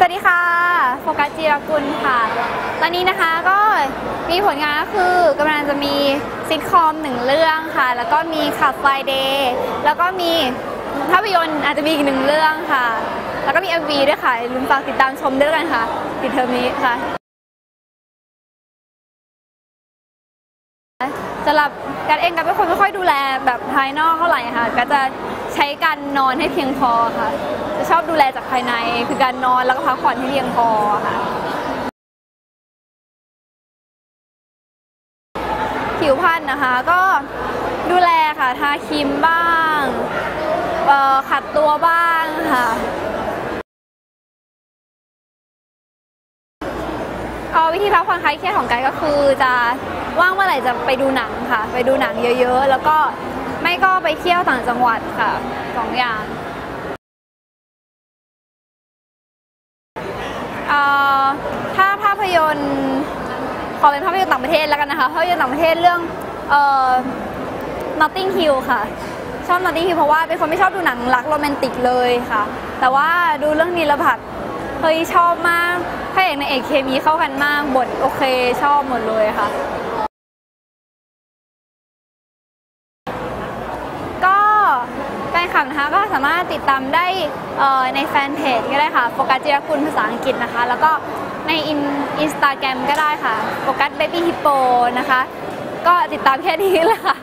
สวัสดีค่ะ โฟกัสจีรกุลค่ะ ตอนนี้นะคะก็มีผลงานก็คือกำลังจะมีซิทคอมหนึ่งเรื่องค่ะ แล้วก็มีขับไฟเดย์แล้วก็มีภาพยนตร์อาจจะมีอีกหนึ่งเรื่องค่ะ แล้วก็มี MV ด้วยค่ะอย่าลืมฝากติดตามชมด้วยกันค่ะปิดเทอมนี้ค่ะ สำหรับการเองก็เป็นคนไม่ค่อยดูแลแบบภายนอกเท่าไหร่ค่ะ ก็จะใช้การนอนให้เพียงพอค่ะ จะชอบดูแลจากภายในคือการนอนแล้วก็พักผ่อนให้เพียงพอค่ะ ผิวพรรณนะคะก็ดูแลค่ะ ทาครีมบ้างขัดตัวบ้างค่ะ วิธีพักผ่อนคลายเครียดของกายก็คือจะว่างเมื่อไหร่จะไปดูหนังค่ะ ไปดูหนังเยอะๆ แล้วก็ไม่ก็ไปเที่ยวต่างจังหวัดค่ะสองอย่างถ้าภาพยนตร์ขอเป็นภาพยนตร์ต่างประเทศแล้วกันนะคะภาพยนตร์ต่างประเทศเรื่องเอ่อ Notting Hill ค่ะ ชอบ Notting Hill เพราะว่าเป็นคนไม่ชอบดูหนังรักโรแมนติกเลยค่ะ แต่ว่าดูเรื่องนี้ล้วแบบ เฮ้ยชอบมากพระเอกในางเอกเคมีเข้ากันมากบทโอเคชอบหมดเลยค่ะ ก็การขับนะคะก็สามารถติดตามได้ในแฟนเพจก็ได้ค่ะโฟกัสจิรกุลภาษาอังกฤษนะคะ แล้วก็ในอินอินสตาแกรมก็ได้ค่ะโฟกัสเบบี้ฮิปโปนะคะ ก็ติดตามแค่นี้แหละค่ะ